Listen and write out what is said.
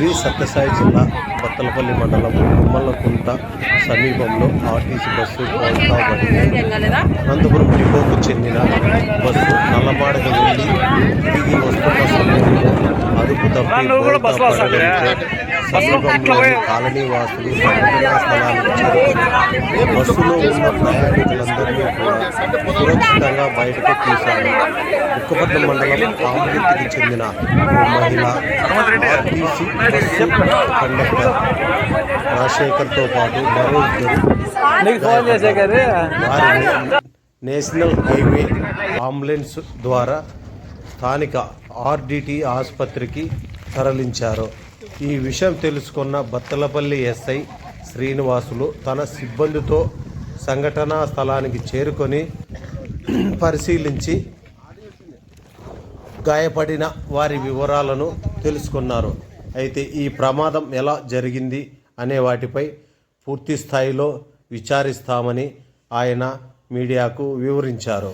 శ్రీ సత్యసాయి జిల్లా బత్తలపల్లి మండలం గుమ్మలకుంట సమీపంలో ఆర్టీసీ బస్సు అనంతపురం డిపోకు చెందిన బస్సు నల్లమాడకు వెళ్ళి తిరిగి వస్తున్న సమయంలో అదుపు తప్పి సమీపంలోని కాలనీ వాసులు సంఘటనా స్థలానికి బస్సులో ఉన్న ప్రయాణికులందరినీ కూడా సురక్షితంగా బయటకు తీశారు. బుక్కపట్నం మండలం కామగిరికి చెందిన మహిళ ఆర్టీసీ బస్సు కండక్టర్ రాజశేఖర్తో పాటు మరో ఇద్దరు వారిని నేషనల్ హైవే అంబులెన్స్ ద్వారా స్థానిక ఆర్డిటి ఆసుపత్రికి తరలించారు. ఈ విషయం తెలుసుకున్న బత్తలపల్లి ఎస్ఐ శ్రీనివాసులు తన సిబ్బందితో సంఘటనా స్థలానికి చేరుకొని పరిశీలించి గాయపడిన వారి వివరాలను తెలుసుకున్నారు. అయితే ఈ ప్రమాదం ఎలా జరిగింది అనే వాటిపై పూర్తి స్థాయిలో విచారిస్తామని ఆయన మీడియాకు వివరించారు.